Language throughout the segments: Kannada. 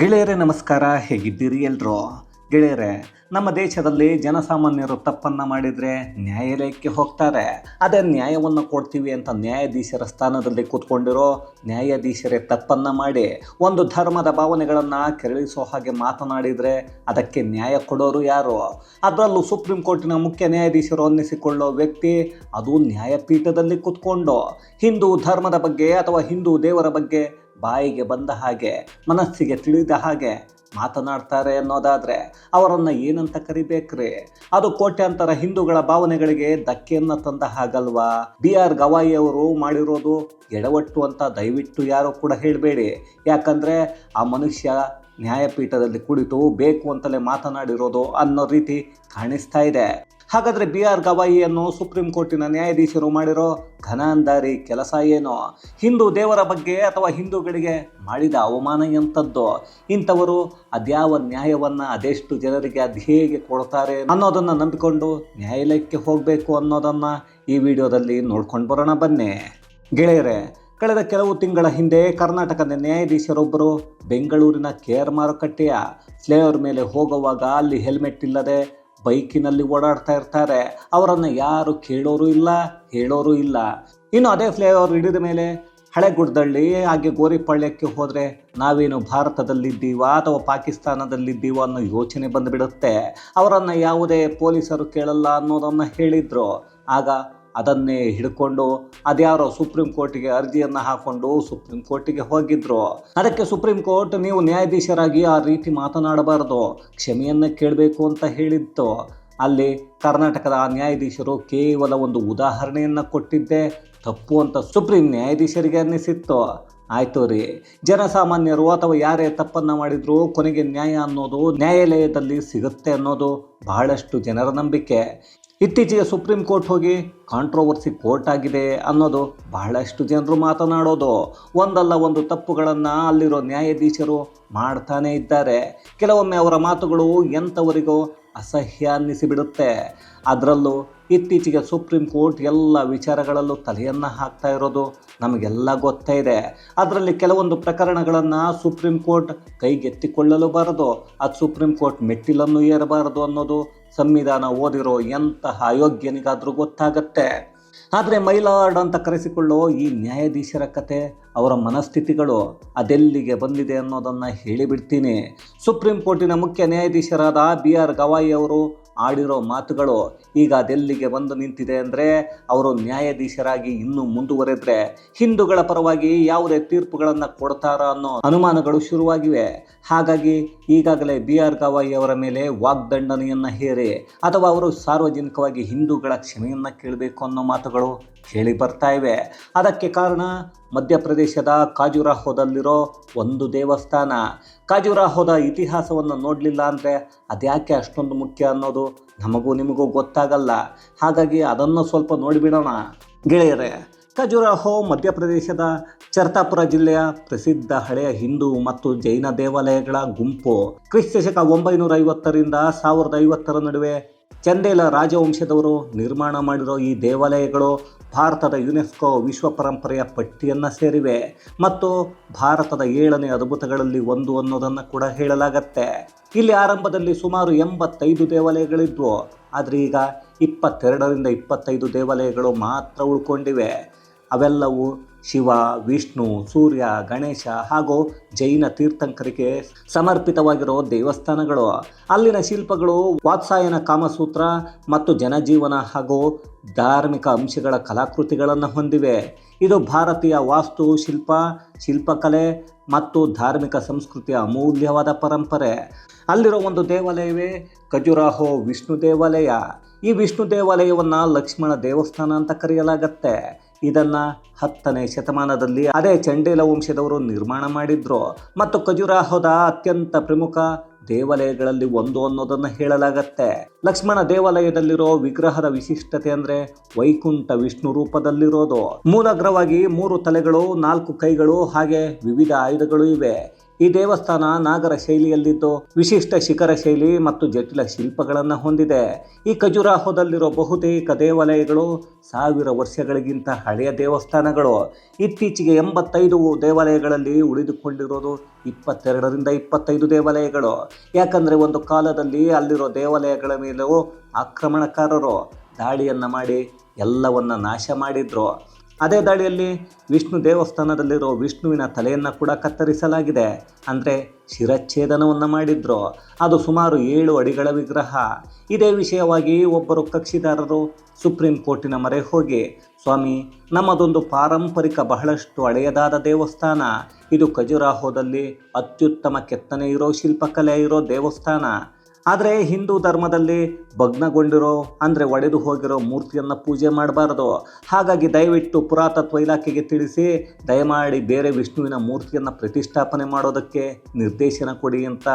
ಗೆಳೆಯರೇ, ನಮಸ್ಕಾರ. ಹೇಗಿದ್ದೀರಿ ಎಲ್ರು? ಗೆಳೆಯರೇ, ನಮ್ಮ ದೇಶದಲ್ಲಿ ಜನಸಾಮಾನ್ಯರು ತಪ್ಪನ್ನು ಮಾಡಿದರೆ ನ್ಯಾಯಾಲಯಕ್ಕೆ ಹೋಗ್ತಾರೆ. ಅದೇ ನ್ಯಾಯವನ್ನು ಕೊಡ್ತೀವಿ ಅಂತ ನ್ಯಾಯಾಧೀಶರ ಸ್ಥಾನದಲ್ಲಿ ಕೂತ್ಕೊಂಡಿರೋ ನ್ಯಾಯಾಧೀಶರೇ ತಪ್ಪನ್ನು ಮಾಡಿ ಒಂದು ಧರ್ಮದ ಭಾವನೆಗಳನ್ನು ಕೆರಳಿಸೋ ಹಾಗೆ ಮಾತನಾಡಿದರೆ ಅದಕ್ಕೆ ನ್ಯಾಯ ಕೊಡೋರು ಯಾರು? ಅದರಲ್ಲೂ ಸುಪ್ರೀಂ ಕೋರ್ಟಿನ ಮುಖ್ಯ ನ್ಯಾಯಾಧೀಶರು ಅನ್ನಿಸಿಕೊಳ್ಳೋ ವ್ಯಕ್ತಿ ಅದು ನ್ಯಾಯಪೀಠದಲ್ಲಿ ಕೂತ್ಕೊಂಡು ಹಿಂದೂ ಧರ್ಮದ ಬಗ್ಗೆ ಅಥವಾ ಹಿಂದೂ ದೇವರ ಬಗ್ಗೆ ಬಾಯಿಗೆ ಬಂದ ಹಾಗೆ, ಮನಸ್ಸಿಗೆ ತಿಳಿದ ಹಾಗೆ ಮಾತನಾಡ್ತಾರೆ ಅನ್ನೋದಾದರೆ ಅವರನ್ನು ಏನಂತ ಕರಿಬೇಕ್ರಿ? ಅದು ಕೋಟ್ಯಾಂತರ ಹಿಂದೂಗಳ ಭಾವನೆಗಳಿಗೆ ಧಕ್ಕೆಯನ್ನು ತಂದ ಹಾಗಲ್ವಾ? ಬಿ ಆರ್ ಗವಾಯಿ ಅವರು ಮಾಡಿರೋದು ಎಡವಟ್ಟು ಅಂತ ದಯವಿಟ್ಟು ಯಾರು ಕೂಡ ಹೇಳಬೇಡಿ. ಯಾಕಂದರೆ ಆ ಮನುಷ್ಯ ನ್ಯಾಯಪೀಠದಲ್ಲಿ ಕುಳಿತು ಬೇಕು ಅಂತಲೇ ಮಾತನಾಡಿರೋದು ಅನ್ನೋ ರೀತಿ ಕಾಣಿಸ್ತಾ ಇದೆ. ಹಾಗಾದರೆ ಬಿ ಆರ್ ಗವಾಯಿಯನ್ನು ಸುಪ್ರೀಂ ಕೋರ್ಟಿನ ನ್ಯಾಯಾಧೀಶರು ಮಾಡಿರೋ ಘನ ಅಂದಾರಿ ಕೆಲಸ ಏನು? ಹಿಂದೂ ದೇವರ ಬಗ್ಗೆ ಅಥವಾ ಹಿಂದೂಗಳಿಗೆ ಮಾಡಿದ ಅವಮಾನ ಎಂಥದ್ದು? ಇಂಥವರು ಅದ್ಯಾವ ನ್ಯಾಯವನ್ನು ಅದೆಷ್ಟು ಜನರಿಗೆ ಅದು ಹೇಗೆ ಕೊಡ್ತಾರೆ ಅನ್ನೋದನ್ನು ನಂಬಿಕೊಂಡು ನ್ಯಾಯಾಲಯಕ್ಕೆ ಹೋಗಬೇಕು ಅನ್ನೋದನ್ನು ಈ ವಿಡಿಯೋದಲ್ಲಿ ನೋಡ್ಕೊಂಡು ಬರೋಣ ಬನ್ನಿ. ಗೆಳೆಯರೇ, ಕಳೆದ ಕೆಲವು ತಿಂಗಳ ಹಿಂದೆ ಕರ್ನಾಟಕದ ನ್ಯಾಯಾಧೀಶರೊಬ್ಬರು ಬೆಂಗಳೂರಿನ ಕೇರ್ ಮಾರುಕಟ್ಟೆಯ ಫ್ಲೇವರ್ ಮೇಲೆ ಹೋಗುವಾಗ ಅಲ್ಲಿ ಹೆಲ್ಮೆಟ್ ಇಲ್ಲದೆ ಬೈಕಿನಲ್ಲಿ ಓಡಾಡ್ತಾ ಇರ್ತಾರೆ. ಅವರನ್ನು ಯಾರು ಕೇಳೋರು ಇಲ್ಲ, ಹೇಳೋರು ಇಲ್ಲ. ಇನ್ನು ಅದೇ ಫ್ಲೇವರ್ ಹಿಡಿದ ಮೇಲೆ ಹಳೆ ಹಳೆಗುಡ್ದಳ್ಳಿ, ಹಾಗೆ ಗೋರಿಪಾಳ್ಯಕ್ಕೆ ಹೋದರೆ ನಾವೇನು ಭಾರತದಲ್ಲಿದ್ದೀವಾ ಅಥವಾ ಪಾಕಿಸ್ತಾನದಲ್ಲಿದ್ದೀವೋ ಅನ್ನೋ ಯೋಚನೆ ಬಂದುಬಿಡುತ್ತೆ. ಅವರನ್ನು ಯಾವುದೇ ಪೊಲೀಸರು ಕೇಳಲ್ಲ ಅನ್ನೋದನ್ನು ಹೇಳಿದರು. ಆಗ ಅದನ್ನೇ ಹಿಡ್ಕೊಂಡು ಅದ್ಯಾರೋ ಸುಪ್ರೀಂ ಕೋರ್ಟಿಗೆ ಅರ್ಜಿಯನ್ನು ಹಾಕೊಂಡು ಸುಪ್ರೀಂ ಕೋರ್ಟಿಗೆ ಹೋಗಿದ್ರು. ಅದಕ್ಕೆ ಸುಪ್ರೀಂ ಕೋರ್ಟ್ ನೀವು ನ್ಯಾಯಾಧೀಶರಾಗಿ ಆ ರೀತಿ ಮಾತನಾಡಬಾರದು. ಕ್ಷಮೆಯನ್ನು ಕೇಳಬೇಕು ಅಂತ ಹೇಳಿತ್ತು. ಅಲ್ಲಿ ಕರ್ನಾಟಕದ ಆ ನ್ಯಾಯಾಧೀಶರು ಕೇವಲ ಒಂದು ಉದಾಹರಣೆಯನ್ನು ಕೊಟ್ಟಿದ್ದೆ. ತಪ್ಪು ಅಂತ ಸುಪ್ರೀಂ ನ್ಯಾಯಾಧೀಶರಿಗೆ ಅನ್ನಿಸಿತ್ತು. ಆಯ್ತು ರೀ. ಜನಸಾಮಾನ್ಯರು ಅಥವಾ ಯಾರೇ ತಪ್ಪನ್ನು ಮಾಡಿದ್ರು ಕೊನೆಗೆ ನ್ಯಾಯ ಅನ್ನೋದು ನ್ಯಾಯಾಲಯದಲ್ಲಿ ಸಿಗುತ್ತೆ ಅನ್ನೋದು ಬಹಳಷ್ಟು ಜನರ ನಂಬಿಕೆ. ಇತ್ತೀಚೆಗೆ ಸುಪ್ರೀಂ ಕೋರ್ಟ್ ಹೋಗಿ ಕಾಂಟ್ರೋವರ್ಸಿ ಕೋರ್ಟ್ ಆಗಿದೆ ಅನ್ನೋದು ಬಹಳಷ್ಟು ಜನರು ಮಾತನಾಡೋದು. ಒಂದಲ್ಲ ಒಂದು ತಪ್ಪುಗಳನ್ನು ಅಲ್ಲಿರೋ ನ್ಯಾಯಾಧೀಶರು ಮಾಡ್ತಾನೇ ಇದ್ದಾರೆ. ಕೆಲವೊಮ್ಮೆ ಅವರ ಮಾತುಗಳು ಎಂಥವರಿಗೂ ಅಸಹ್ಯ ಅನ್ನಿಸಿಬಿಡುತ್ತೆ. ಅದರಲ್ಲೂ ಇತ್ತೀಚೆಗೆ ಸುಪ್ರೀಂ ಕೋರ್ಟ್ ಎಲ್ಲ ವಿಚಾರಗಳಲ್ಲೂ ತಲೆಯನ್ನು ಹಾಕ್ತಾ ಇರೋದು ನಮಗೆಲ್ಲ ಗೊತ್ತೇ ಇದೆ. ಅದರಲ್ಲಿ ಕೆಲವೊಂದು ಪ್ರಕರಣಗಳನ್ನು ಸುಪ್ರೀಂ ಕೋರ್ಟ್ ಕೈಗೆತ್ತಿಕೊಳ್ಳಲು ಬಾರದು. ಅದು ಸುಪ್ರೀಂ ಕೋರ್ಟ್ ಮೆಟ್ಟಿಲನ್ನು ಏರಬಾರದು ಅನ್ನೋದು ಸಂವಿಧಾನ ಓದಿರೋ ಎಂತಹ ಅಯೋಗ್ಯನಿಗಾದರೂ ಗೊತ್ತಾಗತ್ತೆ. ಆದರೆ ಮೈಲಾರ್ಡ್ ಅಂತ ಕರೆಸಿಕೊಳ್ಳೋ ಈ ನ್ಯಾಯಾಧೀಶರ ಕತೆ, ಅವರ ಮನಸ್ಥಿತಿಗಳು ಅದೆಲ್ಲಿಗೆ ಬಂದಿದೆ ಅನ್ನೋದನ್ನು ಹೇಳಿಬಿಡ್ತೀನಿ. ಸುಪ್ರೀಂ ಕೋರ್ಟಿನ ಮುಖ್ಯ ನ್ಯಾಯಾಧೀಶರಾದ ಬಿ ಆರ್ ಗವಾಯಿ ಅವರು ಆಡಿರೋ ಮಾತುಗಳು ಈಗ ಅದೆಲ್ಲಿಗೆ ಬಂದು ನಿಂತಿದೆ ಅಂದರೆ ಅವರು ನ್ಯಾಯಾಧೀಶರಾಗಿ ಇನ್ನೂ ಮುಂದುವರೆದ್ರೆ ಹಿಂದೂಗಳ ಪರವಾಗಿ ಯಾವುದೇ ತೀರ್ಪುಗಳನ್ನು ಕೊಡ್ತಾರ ಅನ್ನೋ ಅನುಮಾನಗಳು ಶುರುವಾಗಿವೆ. ಹಾಗಾಗಿ ಈಗಾಗಲೇ ಬಿ ಆರ್ ಗವಾಯಿ ಅವರ ಮೇಲೆ ವಾಗ್ದಂಡನೆಯನ್ನು ಹೇರಿ ಅಥವಾ ಅವರು ಸಾರ್ವಜನಿಕವಾಗಿ ಹಿಂದೂಗಳ ಕ್ಷಮೆಯನ್ನು ಕೇಳಬೇಕು ಅನ್ನೋ ಮಾತುಗಳು ಕೇಳಿ ಬರ್ತಾ ಇವೆ. ಅದಕ್ಕೆ ಕಾರಣ ಮಧ್ಯಪ್ರದೇಶದ ಕಾಜುರಾಹೋದಲ್ಲಿರೋ ಒಂದು ದೇವಸ್ಥಾನ. ಕಾಜುರಾಹೋದ ಇತಿಹಾಸವನ್ನು ನೋಡಲಿಲ್ಲ ಅಂದರೆ ಅದ್ಯಾಕೆ ಅಷ್ಟೊಂದು ಮುಖ್ಯ ಅನ್ನೋದು ನಮಗೂ ನಿಮಗೂ ಗೊತ್ತಾಗಲ್ಲ. ಹಾಗಾಗಿ ಅದನ್ನು ಸ್ವಲ್ಪ ನೋಡಿಬಿಡೋಣ. ಗೆಳೆಯರೇ ಖಜುರಾಹೋ ಮಧ್ಯಪ್ರದೇಶದ ಚರ್ತಾಪುರ ಜಿಲ್ಲೆಯ ಪ್ರಸಿದ್ಧ ಹಳೆಯ ಹಿಂದೂ ಮತ್ತು ಜೈನ ದೇವಾಲಯಗಳ ಗುಂಪು. ಕ್ರಿಸ್ತಶಕ ಒಂಬೈನೂರ ಐವತ್ತರಿಂದ ಸಾವಿರದ ಐವತ್ತರ ನಡುವೆ ಚಂದೇಲ ರಾಜವಂಶದವರು ನಿರ್ಮಾಣ ಮಾಡಿರೋ ಈ ದೇವಾಲಯಗಳು ಭಾರತದ ಯುನೆಸ್ಕೋ ವಿಶ್ವ ಪರಂಪರೆಯ ಪಟ್ಟಿಯನ್ನು ಸೇರಿವೆ ಮತ್ತು ಭಾರತದ ಏಳನೇ ಅದ್ಭುತಗಳಲ್ಲಿ ಒಂದು ಅನ್ನೋದನ್ನು ಕೂಡ ಹೇಳಲಾಗತ್ತೆ. ಇಲ್ಲಿ ಆರಂಭದಲ್ಲಿ ಸುಮಾರು ಎಂಬತ್ತೈದು ದೇವಾಲಯಗಳಿದ್ವು, ಆದರೆ ಈಗ ಇಪ್ಪತ್ತೆರಡರಿಂದ ಇಪ್ಪತ್ತೈದು ದೇವಾಲಯಗಳು ಮಾತ್ರ ಉಳ್ಕೊಂಡಿವೆ. ಅವೆಲ್ಲವೂ ಶಿವ, ವಿಷ್ಣು, ಸೂರ್ಯ, ಗಣೇಶ ಹಾಗೂ ಜೈನ ತೀರ್ಥಂಕರಿಗೆ ಸಮರ್ಪಿತವಾಗಿರೋ ದೇವಸ್ಥಾನಗಳು. ಅಲ್ಲಿನ ಶಿಲ್ಪಗಳು ವಾತ್ಸಾಯನ ಕಾಮಸೂತ್ರ ಮತ್ತು ಜನಜೀವನ ಹಾಗೂ ಧಾರ್ಮಿಕ ಅಂಶಗಳ ಕಲಾಕೃತಿಗಳನ್ನು ಹೊಂದಿವೆ. ಇದು ಭಾರತೀಯ ವಾಸ್ತು, ಶಿಲ್ಪ, ಶಿಲ್ಪಕಲೆ ಮತ್ತು ಧಾರ್ಮಿಕ ಸಂಸ್ಕೃತಿಯ ಅಮೂಲ್ಯವಾದ ಪರಂಪರೆ. ಅಲ್ಲಿರೋ ಒಂದು ದೇವಾಲಯವೇ ಖಜುರಾಹೋ ವಿಷ್ಣು ದೇವಾಲಯ. ಈ ವಿಷ್ಣು ದೇವಾಲಯವನ್ನು ಲಕ್ಷ್ಮಣ ದೇವಸ್ಥಾನ ಅಂತ ಕರೆಯಲಾಗತ್ತೆ. ಇದನ್ನು ಹತ್ತನೇ ಶತಮಾನದಲ್ಲಿ ಅದೇ ಚಂಡೇಲ ವಂಶದವರು ನಿರ್ಮಾಣ ಮಾಡಿದ್ರು. ಮತ್ತು ಖಜುರಾಹೋದ ಅತ್ಯಂತ ಪ್ರಮುಖ ದೇವಾಲಯಗಳಲ್ಲಿ ಒಂದು ಅನ್ನೋದನ್ನು ಹೇಳಲಾಗತ್ತೆ. ಲಕ್ಷ್ಮಣ ದೇವಾಲಯದಲ್ಲಿರೋ ವಿಗ್ರಹದ ವಿಶಿಷ್ಟತೆ ಅಂದ್ರೆ ವೈಕುಂಠ ವಿಷ್ಣು ರೂಪದಲ್ಲಿರೋದು. ಮೂಲಗ್ರವಾಗಿ ಮೂರು ತಲೆಗಳು, ನಾಲ್ಕು ಕೈಗಳು, ಹಾಗೆ ವಿವಿಧ ಆಯುಧಗಳು ಇವೆ. ಈ ದೇವಸ್ಥಾನ ನಾಗರ ಶೈಲಿಯಲ್ಲಿದ್ದು ವಿಶಿಷ್ಟ ಶಿಖರ ಶೈಲಿ ಮತ್ತು ಜಟಿಲ ಶಿಲ್ಪಗಳನ್ನು ಹೊಂದಿದೆ. ಈ ಖಜುರಾಹೋದಲ್ಲಿರೋ ಬಹುತೇಕ ದೇವಾಲಯಗಳು ಸಾವಿರ ವರ್ಷಗಳಿಗಿಂತ ಹಳೆಯ ದೇವಸ್ಥಾನಗಳು. ಇತ್ತೀಚೆಗೆ ಎಂಬತ್ತೈದು ದೇವಾಲಯಗಳಲ್ಲಿ ಉಳಿದುಕೊಂಡಿರೋದು ಇಪ್ಪತ್ತೆರಡರಿಂದ ಇಪ್ಪತ್ತೈದು ದೇವಾಲಯಗಳು. ಯಾಕಂದರೆ ಒಂದು ಕಾಲದಲ್ಲಿ ಅಲ್ಲಿರೋ ದೇವಾಲಯಗಳ ಮೇಲೂ ಆಕ್ರಮಣಕಾರರು ದಾಳಿಯನ್ನು ಮಾಡಿ ಎಲ್ಲವನ್ನ ನಾಶ ಮಾಡಿದ್ರು. ಅದೇ ದಾಳಿಯಲ್ಲಿ ವಿಷ್ಣು ದೇವಸ್ಥಾನದಲ್ಲಿರೋ ವಿಷ್ಣುವಿನ ತಲೆಯನ್ನು ಕೂಡ ಕತ್ತರಿಸಲಾಗಿದೆ. ಅಂದರೆ ಶಿರಚ್ಛೇದನವನ್ನು ಮಾಡಿದ್ರು. ಅದು ಸುಮಾರು ಏಳು ಅಡಿಗಳ ವಿಗ್ರಹ. ಇದೇ ವಿಷಯವಾಗಿ ಒಬ್ಬರು ಕಕ್ಷಿದಾರರು ಸುಪ್ರೀಂ ಕೋರ್ಟಿನ ಮೊರೆ ಹೋಗಿ, ಸ್ವಾಮಿ, ನಮ್ಮದೊಂದು ಪಾರಂಪರಿಕ ಬಹಳಷ್ಟು ಹಳೆಯದಾದ ದೇವಸ್ಥಾನ. ಇದು ಖಜುರಾಹೋದಲ್ಲಿ ಅತ್ಯುತ್ತಮ ಕೆತ್ತನೆ ಇರೋ ಶಿಲ್ಪಕಲೆ ಇರೋ ದೇವಸ್ಥಾನ. ಆದರೆ ಹಿಂದೂ ಧರ್ಮದಲ್ಲಿ ಭಗ್ನಗೊಂಡಿರೋ, ಅಂದರೆ ಒಡೆದು ಹೋಗಿರೋ ಮೂರ್ತಿಯನ್ನು ಪೂಜೆ ಮಾಡಬಾರದು. ಹಾಗಾಗಿ ದಯವಿಟ್ಟು ಪುರಾತತ್ವ ಇಲಾಖೆಗೆ ತಿಳಿಸಿ, ದಯಮಾಡಿ ಬೇರೆ ವಿಷ್ಣುವಿನ ಮೂರ್ತಿಯನ್ನು ಪ್ರತಿಷ್ಠಾಪನೆ ಮಾಡೋದಕ್ಕೆ ನಿರ್ದೇಶನ ಕೊಡಿ ಅಂತ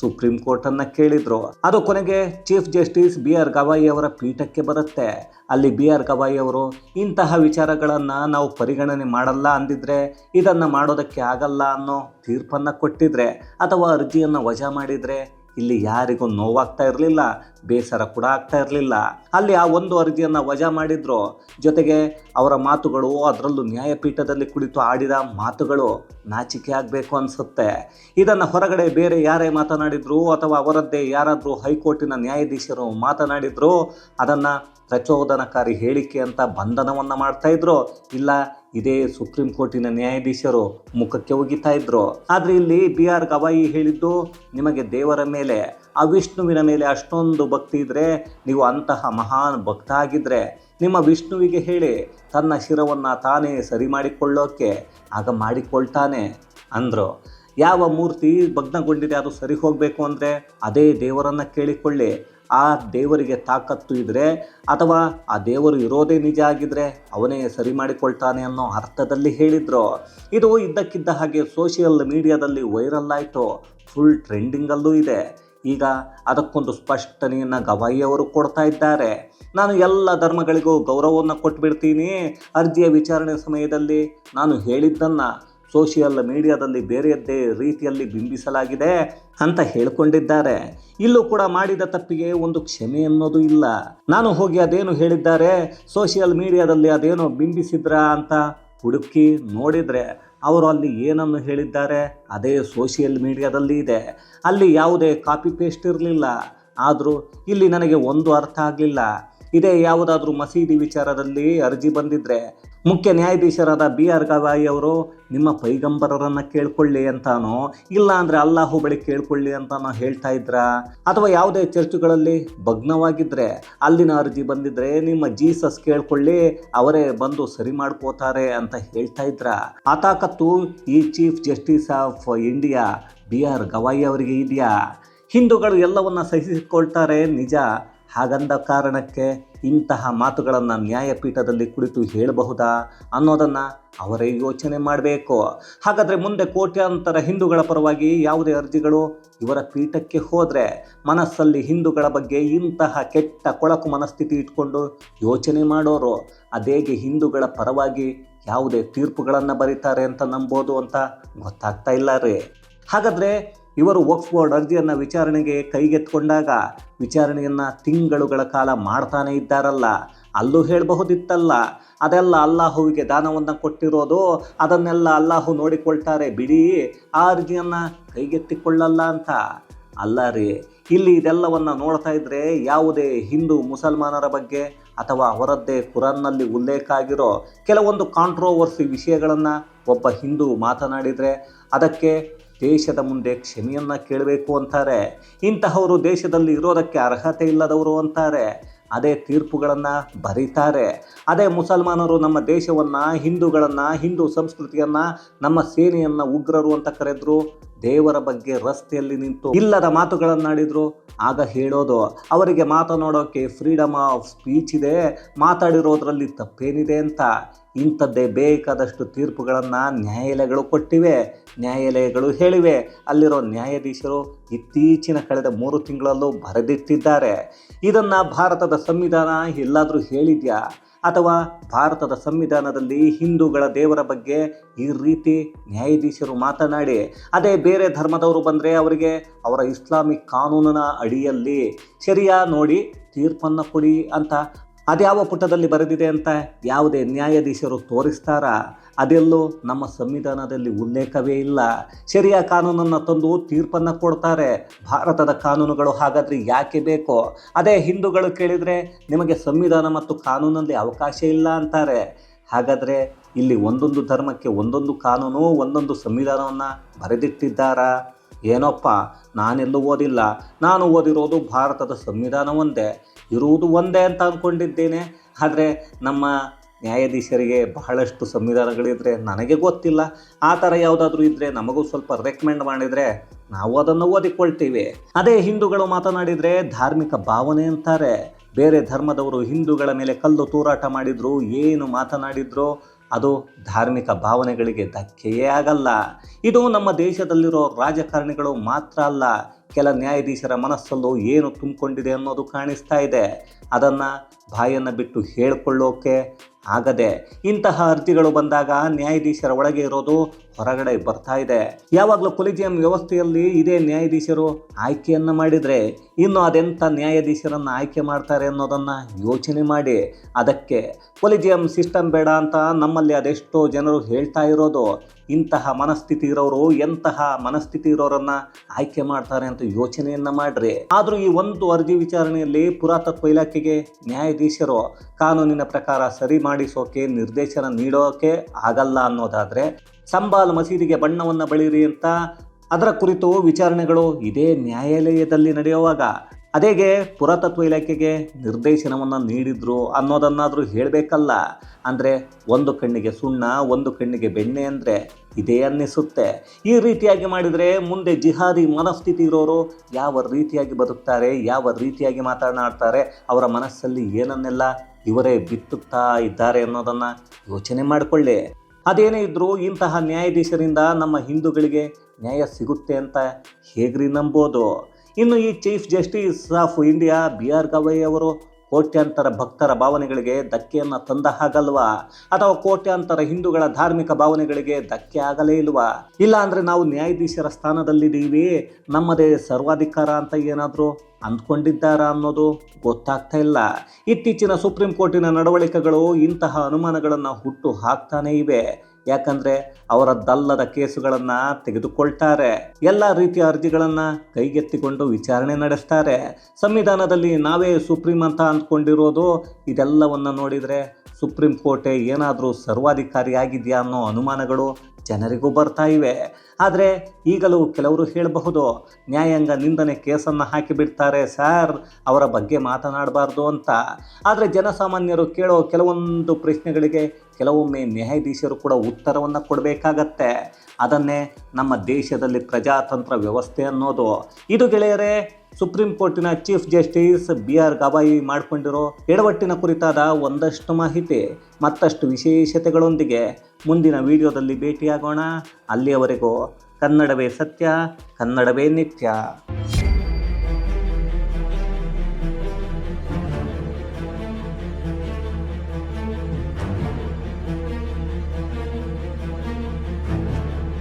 ಸುಪ್ರೀಂ ಕೋರ್ಟನ್ನು ಕೇಳಿದರು. ಅದು ಕೊನೆಗೆ chief justice B R Gavai ಅವರ ಪೀಠಕ್ಕೆ ಬರುತ್ತೆ. ಅಲ್ಲಿ ಬಿ ಆರ್ ಗವಾಯಿ ಅವರು, ಇಂತಹ ವಿಚಾರಗಳನ್ನು ನಾವು ಪರಿಗಣನೆ ಮಾಡಲ್ಲ ಅಂದಿದ್ರೆ, ಇದನ್ನು ಮಾಡೋದಕ್ಕೆ ಆಗಲ್ಲ ಅನ್ನೋ ತೀರ್ಪನ್ನು ಕೊಟ್ಟಿದ್ರೆ, ಅಥವಾ ಅರ್ಜಿಯನ್ನು ವಜಾ ಮಾಡಿದರೆ ಇಲ್ಲಿ ಯಾರಿಗೂ ನೋವಾಗ್ತಾ ಇರಲಿಲ್ಲ. ಬೇಸರ ಕೂಡ ಆಗ್ತಾ ಇರಲಿಲ್ಲ. ಅಲ್ಲಿ ಆ ಒಂದು ಅರ್ಜಿಯನ್ನು ವಜಾ ಮಾಡಿದ್ರು. ಜೊತೆಗೆ ಅವರ ಮಾತುಗಳು ಅದರಲ್ಲೂ ನ್ಯಾಯಪೀಠದಲ್ಲಿ ಕುಳಿತು ಆಡಿದ ಮಾತುಗಳು ನಾಚಿಕೆ ಆಗಬೇಕು ಅನಿಸುತ್ತೆ. ಇದನ್ನು ಹೊರಗಡೆ ಬೇರೆ ಯಾರೇ ಮಾತನಾಡಿದ್ರು ಅಥವಾ ಅವರದ್ದೇ ಯಾರಾದರೂ ಹೈಕೋರ್ಟಿನ ನ್ಯಾಯಾಧೀಶರು ಮಾತನಾಡಿದ್ರು, ಅದನ್ನು ಪ್ರಚೋದನಕಾರಿ ಹೇಳಿಕೆ ಅಂತ ಬಂಧನವನ್ನು ಮಾಡ್ತಾ ಇದ್ರು. ಇಲ್ಲ, ಇದೇ ಸುಪ್ರೀಂ ಕೋರ್ಟಿನ ನ್ಯಾಯಾಧೀಶರು ಮುಖಕ್ಕೆ ಒಗಿತಾ ಇದ್ರು. ಆದರೆ ಇಲ್ಲಿ ಬಿ ಆರ್ ಗವಾಯಿ ಹೇಳಿದ್ದು, ನಿಮಗೆ ದೇವರ ಮೇಲೆ. ಆ ವಿಷ್ಣುವಿನ ಮೇಲೆ ಅಷ್ಟೊಂದು ಭಕ್ತಿ ಇದ್ದರೆ ನೀವು ಅಂತಹ ಮಹಾನ್ ಭಕ್ತ ಆಗಿದ್ದರೆ ನಿಮ್ಮ ವಿಷ್ಣುವಿಗೆ ಹೇಳಿ, ತನ್ನ ಶಿರವನ್ನು ತಾನೇ ಸರಿ ಮಾಡಿಕೊಳ್ಳೋಕ್ಕೆ ಆಗ ಮಾಡಿಕೊಳ್ತಾನೆ ಅಂದರು. ಯಾವ ಮೂರ್ತಿ ಭಗ್ನಗೊಂಡಿದೆ ಅದು ಸರಿ ಹೋಗಬೇಕು ಅಂದರೆ ಅದೇ ದೇವರನ್ನು ಕೇಳಿಕೊಳ್ಳಿ. ಆ ದೇವರಿಗೆ ತಾಕತ್ತು ಇದ್ದರೆ ಅಥವಾ ಆ ದೇವರು ಇರೋದೇ ನಿಜ ಆಗಿದ್ದರೆ ಅವನೇ ಸರಿ ಮಾಡಿಕೊಳ್ತಾನೆ ಅನ್ನೋ ಅರ್ಥದಲ್ಲಿ ಹೇಳಿದ್ರು. ಇದು ಇದ್ದಕ್ಕಿದ್ದ ಹಾಗೆ ಸೋಷಿಯಲ್ ಮೀಡಿಯಾದಲ್ಲಿ ವೈರಲ್ ಆಯಿತು. ಫುಲ್ ಟ್ರೆಂಡಿಂಗಲ್ಲೂ ಇದೆ. ಈಗ ಅದಕ್ಕೊಂದು ಸ್ಪಷ್ಟನೆಯನ್ನು ಗವಾಯಿಯವರು ಕೊಡ್ತಾ ಇದ್ದಾರೆ. ನಾನು ಎಲ್ಲ ಧರ್ಮಗಳಿಗೂ ಗೌರವವನ್ನು ಕೊಟ್ಬಿಡ್ತೀನಿ. ಅರ್ಜಿಯ ವಿಚಾರಣೆ ಸಮಯದಲ್ಲಿ ನಾನು ಹೇಳಿದ್ದನ್ನು ಸೋಷಿಯಲ್ ಮೀಡಿಯಾದಲ್ಲಿ ಬೇರೆಯದ್ದೇ ರೀತಿಯಲ್ಲಿ ಬಿಂಬಿಸಲಾಗಿದೆ ಅಂತ ಹೇಳಿಕೊಂಡಿದ್ದಾರೆ. ಇಲ್ಲೂ ಕೂಡ ಮಾಡಿದ ತಪ್ಪಿಗೆ ಒಂದು ಕ್ಷಮೆ ಅನ್ನೋದು ಇಲ್ಲ. ನಾನು ಹೋಗಿ ಅದೇನು ಹೇಳಿದ್ದಾರೆ? ಸೋಷಿಯಲ್ ಮೀಡಿಯಾದಲ್ಲಿ ಅದೇನೋ ಬಿಂಬಿಸಿದ್ರ ಅಂತ ಹುಡುಕಿ ನೋಡಿದರೆ ಅವರು ಅಲ್ಲಿ ಏನನ್ನು ಹೇಳಿದ್ದಾರೆ? ಅದೇ ಸೋಷಿಯಲ್ ಮೀಡಿಯಾದಲ್ಲಿ ಇದೆ. ಅಲ್ಲಿ ಯಾವುದೇ ಕಾಪಿ ಪೇಸ್ಟ್ ಇರಲಿಲ್ಲ. ಆದರೂ ಇಲ್ಲಿ ನನಗೆ ಒಂದು ಅರ್ಥ ಆಗಲಿಲ್ಲ. ಇದೇ ಯಾವುದಾದ್ರೂ ಮಸೀದಿ ವಿಚಾರದಲ್ಲಿ ಅರ್ಜಿ ಬಂದಿದ್ರೆ ಮುಖ್ಯ ನ್ಯಾಯಾಧೀಶರಾದ ಬಿ ಆರ್ ಗವಾಯಿ ಅವರು, ನಿಮ್ಮ ಪೈಗಂಬರರನ್ನು ಕೇಳ್ಕೊಳ್ಳಿ ಅಂತಾನೋ ಇಲ್ಲ ಅಂದರೆ ಅಲ್ಲಾಹು ಬಳಿ ಕೇಳ್ಕೊಳ್ಳಿ ಅಂತಾನೋ ಹೇಳ್ತಾ ಇದ್ರಾ? ಅಥವಾ ಯಾವುದೇ ಚರ್ಚುಗಳಲ್ಲಿ ಭಗ್ನವಾಗಿದ್ದರೆ ಅಲ್ಲಿನ ಅರ್ಜಿ ಬಂದಿದ್ರೆ ನಿಮ್ಮ ಜೀಸಸ್ ಕೇಳ್ಕೊಳ್ಳಿ, ಅವರೇ ಬಂದು ಸರಿ ಮಾಡ್ಕೋತಾರೆ ಅಂತ ಹೇಳ್ತಾ ಇದ್ರ? ಆ ತಾಕತ್ತು ಈ chief justice of India B R Gavai ಅವರಿಗೆ ಇದೆಯಾ? ಹಿಂದೂಗಳು ಎಲ್ಲವನ್ನ ಸಹಿಸಿಕೊಳ್ತಾರೆ, ನಿಜ. ಹಾಗಂದ ಕಾರಣಕ್ಕೆ ಇಂತಹ ಮಾತುಗಳನ್ನು ನ್ಯಾಯಪೀಠದಲ್ಲಿ ಕುಳಿತು ಹೇಳಬಹುದಾ ಅನ್ನೋದನ್ನು ಅವರೇ ಯೋಚನೆ ಮಾಡಬೇಕು. ಹಾಗಾದರೆ ಮುಂದೆ ಕೋಟ್ಯಾಂತರ ಹಿಂದೂಗಳ ಪರವಾಗಿ ಯಾವುದೇ ಅರ್ಜಿಗಳು ಇವರ ಪೀಠಕ್ಕೆ ಹೋದರೆ ಮನಸ್ಸಲ್ಲಿ ಹಿಂದೂಗಳ ಬಗ್ಗೆ ಇಂತಹ ಕೆಟ್ಟ ಕೊಳಕು ಮನಸ್ಥಿತಿ ಇಟ್ಕೊಂಡು ಯೋಚನೆ ಮಾಡೋರು, ಅದೇಗೆ ಹಿಂದೂಗಳ ಪರವಾಗಿ ಯಾವುದೇ ತೀರ್ಪುಗಳನ್ನು ಬರೀತಾರೆ ಅಂತ ನಂಬೋದು ಅಂತ ಗೊತ್ತಾಗ್ತಾ ಇಲ್ಲ ರೀ. ಹಾಗಾದರೆ ಇವರು ವಕ್ಫ್ ಬೋರ್ಡ್ ಅರ್ಜಿಯನ್ನು ವಿಚಾರಣೆಗೆ ಕೈಗೆತ್ತಿಕೊಂಡಾಗ ವಿಚಾರಣೆಯನ್ನು ತಿಂಗಳುಗಳ ಕಾಲ ಮಾಡ್ತಾನೇ ಇದ್ದಾರಲ್ಲ. ಅಲ್ಲೂ ಹೇಳಬಹುದಿತ್ತಲ್ಲ, ಅದೆಲ್ಲ ಅಲ್ಲಾಹುವಿಗೆ ದಾನವನ್ನು ಕೊಟ್ಟಿರೋದು, ಅದನ್ನೆಲ್ಲ ಅಲ್ಲಾಹು ನೋಡಿಕೊಳ್ತಾರೆ, ಬಿಡಿ, ಆ ಅರ್ಜಿಯನ್ನು ಕೈಗೆತ್ತಿಕೊಳ್ಳಲ್ಲ ಅಂತ. ಅಲ್ಲ ರೀ, ಇಲ್ಲಿ ಇದೆಲ್ಲವನ್ನು ನೋಡ್ತಾ ಇದ್ರೆ ಯಾವುದೇ ಹಿಂದೂ ಮುಸಲ್ಮಾನರ ಬಗ್ಗೆ ಅಥವಾ ಅವರದ್ದೇ ಕುರಾನ್ನಲ್ಲಿ ಉಲ್ಲೇಖ ಆಗಿರೋ ಕೆಲವೊಂದು ಕಾಂಟ್ರೋವರ್ಸಿ ವಿಷಯಗಳನ್ನು ಒಬ್ಬ ಹಿಂದೂ ಮಾತನಾಡಿದರೆ ಅದಕ್ಕೆ ದೇಶದ ಮುಂದೆ ಕ್ಷಮೆಯನ್ನು ಕೇಳಬೇಕು ಅಂತಾರೆ. ಇಂತಹವರು ದೇಶದಲ್ಲಿ ಇರೋದಕ್ಕೆ ಅರ್ಹತೆ ಇಲ್ಲದವರು ಅಂತಾರೆ. ಅದೇ ತೀರ್ಪುಗಳನ್ನು ಬರೀತಾರೆ. ಅದೇ ಮುಸಲ್ಮಾನರು ನಮ್ಮ ದೇಶವನ್ನು, ಹಿಂದೂಗಳನ್ನು, ಹಿಂದೂ ಸಂಸ್ಕೃತಿಯನ್ನು, ನಮ್ಮ ಸೇನೆಯನ್ನು ಉಗ್ರರು ಅಂತ ಕರೆದ್ರು. ದೇವರ ಬಗ್ಗೆ ರಸ್ತೆಯಲ್ಲಿ ನಿಂತು ಇಲ್ಲದ ಮಾತುಗಳನ್ನಾಡಿದ್ರು ಆಗ ಹೇಳೋದು, ಅವರಿಗೆ ಮಾತನಾಡೋಕೆ ಫ್ರೀಡಮ್ ಆಫ್ ಸ್ಪೀಚ್ ಇದೆ, ಮಾತಾಡಿರೋದ್ರಲ್ಲಿ ತಪ್ಪೇನಿದೆ ಅಂತ. ಇಂಥದ್ದೇ ಬೇಕಾದಷ್ಟು ತೀರ್ಪುಗಳನ್ನು ನ್ಯಾಯಾಲಯಗಳು ಕೊಟ್ಟಿವೆ. ನ್ಯಾಯಾಲಯಗಳು ಹೇಳಿವೆ, ಅಲ್ಲಿರೋ ನ್ಯಾಯಾಧೀಶರು ಇತ್ತೀಚಿನ ಕಳೆದ ಮೂರು ತಿಂಗಳಲ್ಲೂ ಬರೆದಿಟ್ಟಿದ್ದಾರೆ. ಇದನ್ನು ಭಾರತದ ಸಂವಿಧಾನ ಎಲ್ಲಾದರೂ ಹೇಳಿದ್ಯಾ? ಅಥವಾ ಭಾರತದ ಸಂವಿಧಾನದಲ್ಲಿ ಹಿಂದೂಗಳ ದೇವರ ಬಗ್ಗೆ ಈ ರೀತಿ ನ್ಯಾಯಾಧೀಶರು ಮಾತನಾಡಿ, ಅದೇ ಬೇರೆ ಧರ್ಮದವರು ಬಂದರೆ ಅವರಿಗೆ ಅವರ ಇಸ್ಲಾಮಿಕ್ ಕಾನೂನಿನ ಅಡಿಯಲ್ಲಿ ಶರಿಯಾ ನೋಡಿ ತೀರ್ಪನ್ನು ಕೊಡಿ ಅಂತ ಅದ್ಯಾವ ಪುಟದಲ್ಲಿ ಬರೆದಿದೆ ಅಂತ ಯಾವುದೇ ನ್ಯಾಯಾಧೀಶರು ತೋರಿಸ್ತಾರ? ಅದೆಲ್ಲೂ ನಮ್ಮ ಸಂವಿಧಾನದಲ್ಲಿ ಉಲ್ಲೇಖವೇ ಇಲ್ಲ. ಶರಿಯಾ ಕಾನೂನನ್ನು ತಂದು ತೀರ್ಪನ್ನು ಕೊಡ್ತಾರೆ. ಭಾರತದ ಕಾನೂನುಗಳು ಹಾಗಾದರೆ ಯಾಕೆ ಬೇಕೋ? ಅದೇ ಹಿಂದೂಗಳು ಕೇಳಿದರೆ ನಿಮಗೆ ಸಂವಿಧಾನ ಮತ್ತು ಕಾನೂನಲ್ಲಿ ಅವಕಾಶ ಇಲ್ಲ ಅಂತಾರೆ. ಹಾಗಾದರೆ ಇಲ್ಲಿ ಒಂದೊಂದು ಧರ್ಮಕ್ಕೆ ಒಂದೊಂದು ಕಾನೂನು, ಒಂದೊಂದು ಸಂವಿಧಾನವನ್ನು ಬರೆದಿಟ್ಟಿದ್ದಾರಾ? ಏನಪ್ಪ, ನಾನೆಲ್ಲೂ ಓದಿಲ್ಲ. ನಾನು ಓದಿರೋದು ಭಾರತದ ಸಂವಿಧಾನ ಒಂದೇ. ಇರುವುದು ಒಂದೇ ಅಂತ ಅಂದ್ಕೊಂಡಿದ್ದೇನೆ ಆದರೆ ನಮ್ಮ ನ್ಯಾಯಾಧೀಶರಿಗೆ ಬಹಳಷ್ಟು ಸಂವಿಧಾನಗಳಿದ್ರೆ ನನಗೆ ಗೊತ್ತಿಲ್ಲ. ಆ ಥರ ಯಾವುದಾದ್ರೂ ಇದ್ದರೆ ನಮಗೂ ಸ್ವಲ್ಪ ರೆಕಮೆಂಡ್ ಮಾಡಿದರೆ ನಾವು ಅದನ್ನು ಓದಿಕೊಳ್ತೀವಿ. ಅದೇ ಹಿಂದೂಗಳು ಮಾತನಾಡಿದರೆ ಧಾರ್ಮಿಕ ಭಾವನೆ ಅಂತಾರೆ. ಬೇರೆ ಧರ್ಮದವರು ಹಿಂದೂಗಳ ಮೇಲೆ ಕಲ್ಲು ತೂರಾಟ ಮಾಡಿದ್ರು, ಏನು ಮಾತನಾಡಿದ್ರು ಅದು ಧಾರ್ಮಿಕ ಭಾವನೆಗಳಿಗೆ ಧಕ್ಕೆಯೇ ಆಗಲ್ಲ. ಇದು ನಮ್ಮ ದೇಶದಲ್ಲಿರೋ ರಾಜಕಾರಣಿಗಳು ಮಾತ್ರ ಅಲ್ಲ, ಕೆಲ ನ್ಯಾಯಾಧೀಶರ ಮನಸ್ಸಲ್ಲೂ ಏನು ತುಂಬಿಕೊಂಡಿದೆ ಅನ್ನೋದು ಕಾಣಿಸ್ತಾ ಇದೆ. ಅದನ್ನು ಬಾಯನ್ನು ಬಿಟ್ಟು ಹೇಳಿಕೊಳ್ಳೋಕೆ ಆಗದೆ ಇಂತಹ ಅರ್ಜಿಗಳು ಬಂದಾಗ ನ್ಯಾಯಾಧೀಶರ ಒಳಗೆ ಇರೋದು ಹೊರಗಡೆ ಬರ್ತಾ ಇದೆ. ಯಾವಾಗಲೂ ಕೊಲಿಜಿಯಂ ವ್ಯವಸ್ಥೆಯಲ್ಲಿ ಇದೇ ನ್ಯಾಯಾಧೀಶರು ಆಯ್ಕೆಯನ್ನು ಮಾಡಿದರೆ ಇನ್ನು ಅದೆಂಥ ನ್ಯಾಯಾಧೀಶರನ್ನು ಆಯ್ಕೆ ಮಾಡ್ತಾರೆ ಅನ್ನೋದನ್ನು ಯೋಚನೆ ಮಾಡಿ. ಅದಕ್ಕೆ ಕೊಲಿಜಿಯಂ ಸಿಸ್ಟಮ್ ಬೇಡ ಅಂತ ನಮ್ಮಲ್ಲಿ ಅದೆಷ್ಟೋ ಜನರು ಹೇಳ್ತಾ ಇರೋದು. ಇಂತಹ ಮನಸ್ಥಿತಿ ಇರೋರು ಎಂತಹ ಮನಸ್ಥಿತಿ ಇರೋರನ್ನ ಆಯ್ಕೆ ಮಾಡ್ತಾರೆ ಅಂತ ಯೋಚನೆಯನ್ನ ಮಾಡ್ರಿ. ಆದರೂ ಈ ಒಂದು ಅರ್ಜಿ ವಿಚಾರಣೆಯಲ್ಲಿ ಪುರಾತತ್ವ ಇಲಾಖೆಗೆ ನ್ಯಾಯಾಧೀಶರು ಕಾನೂನಿನ ಪ್ರಕಾರ ಸರಿ ಮಾಡಿಸೋಕೆ, ನಿರ್ದೇಶನ ನೀಡೋಕೆ ಆಗಲ್ಲ ಅನ್ನೋದಾದ್ರೆ ಸಂಬಾಲ್ ಮಸೀದಿಗೆ ಬಣ್ಣವನ್ನು ಬಳಿರಿ ಅಂತ ಅದರ ಕುರಿತು ವಿಚಾರಣೆಗಳು ಇದೇ ನ್ಯಾಯಾಲಯದಲ್ಲಿ ನಡೆಯುವಾಗ ಅದೇಗೆ ಪುರಾತತ್ವ ಇಲಾಖೆಗೆ ನಿರ್ದೇಶನವನ್ನು ನೀಡಿದ್ರು ಅನ್ನೋದನ್ನಾದರೂ ಹೇಳಬೇಕಲ್ಲ. ಅಂದರೆ ಒಂದು ಕಣ್ಣಿಗೆ ಸುಣ್ಣ, ಒಂದು ಕಣ್ಣಿಗೆ ಬೆಣ್ಣೆ ಅಂದರೆ ಇದೇ ಅನ್ನಿಸುತ್ತೆ. ಈ ರೀತಿಯಾಗಿ ಮಾಡಿದರೆ ಮುಂದೆ ಜಿಹಾದಿ ಮನಸ್ಥಿತಿ ಇರೋರು ಯಾವ ರೀತಿಯಾಗಿ ಬದುಕ್ತಾರೆ, ಯಾವ ರೀತಿಯಾಗಿ ಮಾತನಾಡ್ತಾರೆ, ಅವರ ಮನಸ್ಸಲ್ಲಿ ಏನನ್ನೆಲ್ಲ ಇವರೇ ಬಿತ್ತುತ್ತಾ ಇದ್ದಾರೆ ಅನ್ನೋದನ್ನು ಯೋಚನೆ ಮಾಡಿಕೊಳ್ಳಿ. ಅದೇನೇ ಇದ್ದರೂ ಇಂತಹ ನ್ಯಾಯಾಧೀಶರಿಂದ ನಮ್ಮ ಹಿಂದೂಗಳಿಗೆ ನ್ಯಾಯ ಸಿಗುತ್ತೆ ಅಂತ ಹೇಗ್ರಿ ನಂಬೋದು? ಇನ್ನು ಈ chief justice of India B R ಅವರು ಕೋಟ್ಯಾಂತರ ಭಕ್ತರ ಭಾವನೆಗಳಿಗೆ ಧಕ್ಕೆಯನ್ನು ತಂದ ಹಾಗಲ್ವಾ? ಅಥವಾ ಕೋಟ್ಯಾಂತರ ಹಿಂದೂಗಳ ಧಾರ್ಮಿಕ ಭಾವನೆಗಳಿಗೆ ಧಕ್ಕೆ ಆಗಲೇ ಇಲ್ವಾ? ಇಲ್ಲ ಅಂದರೆ ನಾವು ನ್ಯಾಯಾಧೀಶರ ಸ್ಥಾನದಲ್ಲಿದ್ದೀವಿ, ನಮ್ಮದೇ ಸರ್ವಾಧಿಕಾರ ಅಂತ ಏನಾದರೂ ಅಂದ್ಕೊಂಡಿದ್ದಾರಾ ಅನ್ನೋದು ಗೊತ್ತಾಗ್ತಾ ಇಲ್ಲ. ಇತ್ತೀಚಿನ ಸುಪ್ರೀಂ ಕೋರ್ಟಿನ ನಡವಳಿಕೆಗಳು ಇಂತಹ ಅನುಮಾನಗಳನ್ನು ಹುಟ್ಟು ಹಾಕ್ತಾನೇ ಇವೆ. ಯಾಕಂದ್ರೆ ಅವರದ್ದಲ್ಲದ ಕೇಸುಗಳನ್ನು ತೆಗೆದುಕೊಳ್ತಾರೆ. ಎಲ್ಲ ರೀತಿಯ ಅರ್ಜಿಗಳನ್ನು ಕೈಗೆತ್ತಿಕೊಂಡು ವಿಚಾರಣೆ ನಡೆಸ್ತಾರೆ. ಸಂವಿಧಾನದಲ್ಲಿ ನಾವೇ ಸುಪ್ರೀಂ ಅಂತ ಅಂದ್ಕೊಂಡಿರೋದು, ಇದೆಲ್ಲವನ್ನು ನೋಡಿದರೆ ಸುಪ್ರೀಂ ಕೋರ್ಟೆ ಏನಾದರೂ ಸರ್ವಾಧಿಕಾರಿಯಾಗಿದೆಯಾ ಅನ್ನೋ ಅನುಮಾನಗಳು ಜನರಿಗೂ ಬರ್ತಾ ಇವೆ. ಆದರೆ ಈಗಲೂ ಕೆಲವರು ಹೇಳಬಹುದು, ನ್ಯಾಯಾಂಗ ನಿಂದನೆ ಕೇಸನ್ನು ಹಾಕಿಬಿಡ್ತಾರೆ ಸರ್, ಅವರ ಬಗ್ಗೆ ಮಾತನಾಡಬಾರ್ದು ಅಂತ. ಆದರೆ ಜನಸಾಮಾನ್ಯರು ಕೇಳೋ ಕೆಲವೊಂದು ಪ್ರಶ್ನೆಗಳಿಗೆ ಕೆಲವೊಮ್ಮೆ ನ್ಯಾಯಾಧೀಶರು ಕೂಡ ಉತ್ತರವನ್ನು ಕೊಡಬೇಕಾಗತ್ತೆ. ಅದನ್ನೇ ನಮ್ಮ ದೇಶದಲ್ಲಿ ಪ್ರಜಾತಂತ್ರ ವ್ಯವಸ್ಥೆ ಅನ್ನೋದು. ಇದು ಗೆಳೆಯರೇ ಸುಪ್ರೀಂ ಕೋರ್ಟಿನ chief justice B R Gavai ಮಾಡಿಕೊಂಡಿರೋ ಎಡವಟ್ಟಿನ ಕುರಿತಾದ ಒಂದಷ್ಟು ಮಾಹಿತಿ, ಮತ್ತಷ್ಟು ವಿಶೇಷತೆಗಳೊಂದಿಗೆ ಮುಂದಿನ ವಿಡಿಯೋದಲ್ಲಿ ಭೇಟಿಯಾಗೋಣ. ಅಲ್ಲಿಯವರೆಗೂ ಕನ್ನಡವೇ ಸತ್ಯ, ಕನ್ನಡವೇ ನಿತ್ಯ.